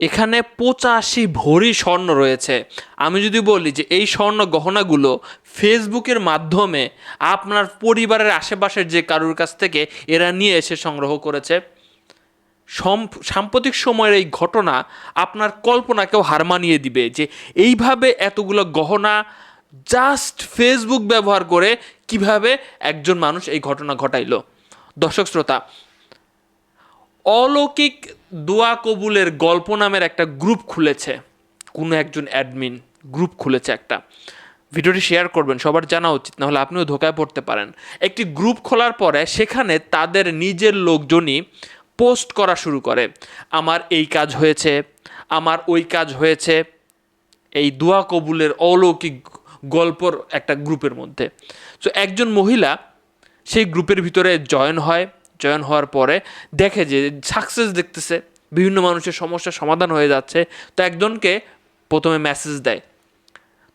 এখানে পঁচাশি ভরি স্বর্ণ রয়েছে। আমি যদি বলি যে এই স্বর্ণ গহনাগুলো ফেসবুকের মাধ্যমে আপনার পরিবারের আশেপাশের যে কারুর কাছ থেকে এরা নিয়ে এসে সংগ্রহ করেছে সাম্প্রতিক সময়ের এই ঘটনা আপনার কল্পনাকেও হার মানিয়ে দিবে যে এইভাবে এতগুলো গহনা জাস্ট ফেসবুক ব্যবহার করে কীভাবে একজন মানুষ এই ঘটনা ঘটাইলো। দর্শক শ্রোতা অলৌকিক দোয়া কবুলের গল্প নামের একটা গ্রুপ খুলেছে। কোনো একজন অ্যাডমিন গ্রুপ খুলেছে একটা। ভিডিওটি শেয়ার করবেন, সবার জানা উচিত, নাহলে আপনিও ধোকায় পড়তে পারেন। একটি গ্রুপ খোলার পরে সেখানে তাদের নিজের লোকজনই পোস্ট করা শুরু করে। আমার এই কাজ হয়েছে, আমার ওই কাজ হয়েছে। এই দোয়া কবুলের অলৌকিক গল্পর একটা গ্রুপের মধ্যে। তো একজন মহিলা সেই গ্রুপের ভিতরে জয়েন হয় জয়েন হওয়ার পরে দেখে যে সাকসেস দেখতেছে, বিভিন্ন মানুষের সমস্যার সমাধান হয়ে যাচ্ছে, তো একজনকে প্রথমে মেসেজ দেয়।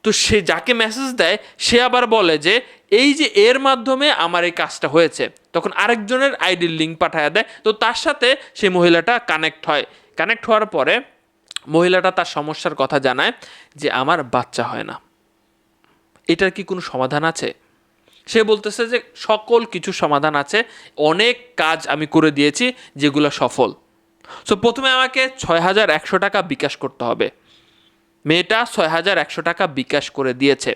তো সে যাকে মেসেজ দেয়, সে আবার বলে যে, এই যে এর মাধ্যমে আমার এই কাজটা হয়েছে। তখন আরেকজনের আইডির লিঙ্ক পাঠায় দেয়, তো তার সাথে সেই মহিলাটা কানেক্ট হয়। কানেক্ট হওয়ার পরে মহিলাটা তার সমস্যার কথা জানায় যে, আমার বাচ্চা হয় না। এটার কি কোনো সমাধান আছে? সে বলতেছে যে সকল কিছু সমাধান আছে, অনেক কাজ আমি করে দিয়েছি যেগুলো সফল। সো প্রথমে আমাকে ছয় হাজার একশো টাকা বিকাশ করতে হবে। মেয়েটা ছয় হাজার একশো টাকা বিকাশ করে দিয়েছে।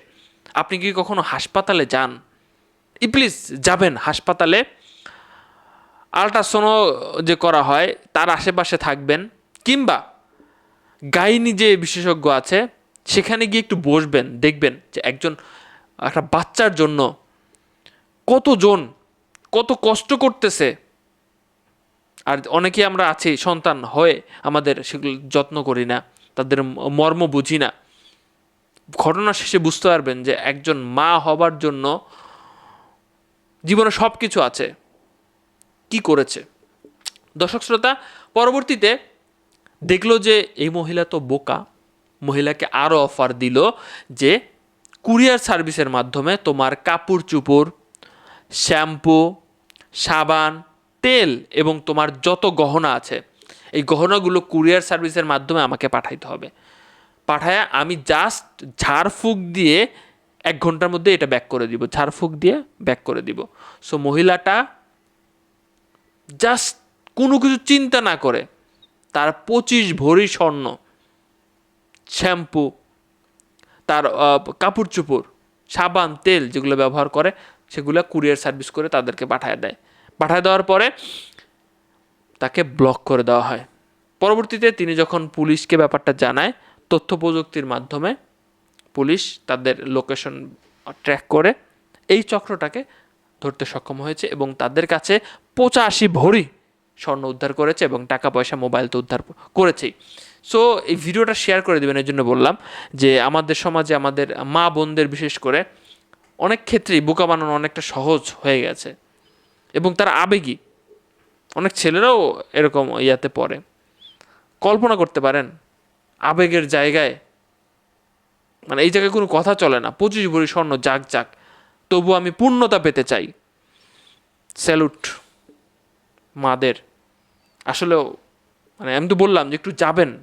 আপনি কি কখনো হাসপাতালে যান? ই প্লিজ যাবেন হাসপাতালে। আল্ট্রাসোনো যে করা হয়, তার আশেপাশে থাকবেন। কিংবা গাইনি যে বিশেষজ্ঞ আছে, সেখানে গিয়ে একটু বসবেন, দেখবেন যে একজন, একটা বাচ্চার জন্য কতজন, কত কষ্ট করতেছে। আর অনেকে আমরা আছি সন্তান হয়ে আমাদের সেগুলো যত্ন করি না, তাদের মর্ম বুঝি না। ঘটনা শেষে বুঝতে পারবেন যে একজন মা হবার জন্য জীবনে সব কিছু আছে। কি করেছে? দর্শক শ্রোতা, পরবর্তীতে দেখল যে এই মহিলা তো বোকা। মহিলাকে আরও অফার দিল যে কুরিয়ার সার্ভিসের মাধ্যমে তোমার কাপড় চুপড় শ্যাম্পু, সাবান, তেল এবং তোমার যত গহনা আছে, এই গহনাগুলো কুরিয়ার সার্ভিসের মাধ্যমে আমাকে পাঠাইতে হবে। পাঠায় আমি জাস্ট ঝাড়ফুঁক দিয়ে এক ঘণ্টার মধ্যে এটা ব্যাক করে দিব। ঝাড়ফুঁক দিয়ে ব্যাক করে দিব। সো মহিলাটা জাস্ট কোনো কিছু চিন্তা না করে, তার পঁচিশ ভরি স্বর্ণ, শ্যাম্পু, তার কাপড় চুপড়, সাবান, তেল যেগুলো ব্যবহার করে সেগুলো কুরিয়ার সার্ভিস করে তাদেরকে পাঠায় দেয়। পাঠায় দেওয়ার পরে তাকে ব্লক করে দেওয়া হয়। পরবর্তীতে তিনি যখন পুলিশকে ব্যাপারটা জানায়, তথ্য প্রযুক্তির মাধ্যমে পুলিশ তাদের লোকেশন ট্র্যাক করে এই চক্রটাকে ধরতে সক্ষম হয়েছে এবং তাদের কাছে পঁচাশি ভরি স্বর্ণ উদ্ধার করেছে এবং টাকা পয়সা মোবাইল তো উদ্ধার করেছেই। সো এই ভিডিওটা শেয়ার করে দেবেন, এর জন্য বললাম যে আমাদের সমাজে আমাদের মা বোনদের বিশেষ করে অনেক ক্ষেত্রেই বোকা বানানো অনেকটা সহজ হয়ে গেছে। এবং তারা আবেগী। অনেক ছেলেরাও এরকম ইয়াতে পড়ে। কল্পনা করতে পারেন, আবেগের জায়গায় মানে এই জায়গায় কোনো কথা চলে না, পঁচিশ ভরি স্বর্ণ যাক যাক তবু আমি পূর্ণতা পেতে চাই। স্যালুট, মাদের। আসলেও মানে আমি তো বললাম যে একটু যাবেন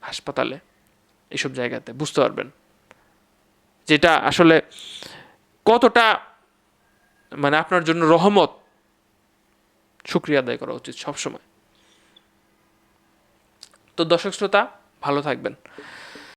হাসপাতালে এইসব জায়গাতে, বুঝতে পারবেন। যেটা আসলে কতটা মানে আপনার জন্য রহমত শুক্রিয়া আদায় করা উচিত সবসময়। তো দর্শক শ্রোতা, ভালো থাকবেন।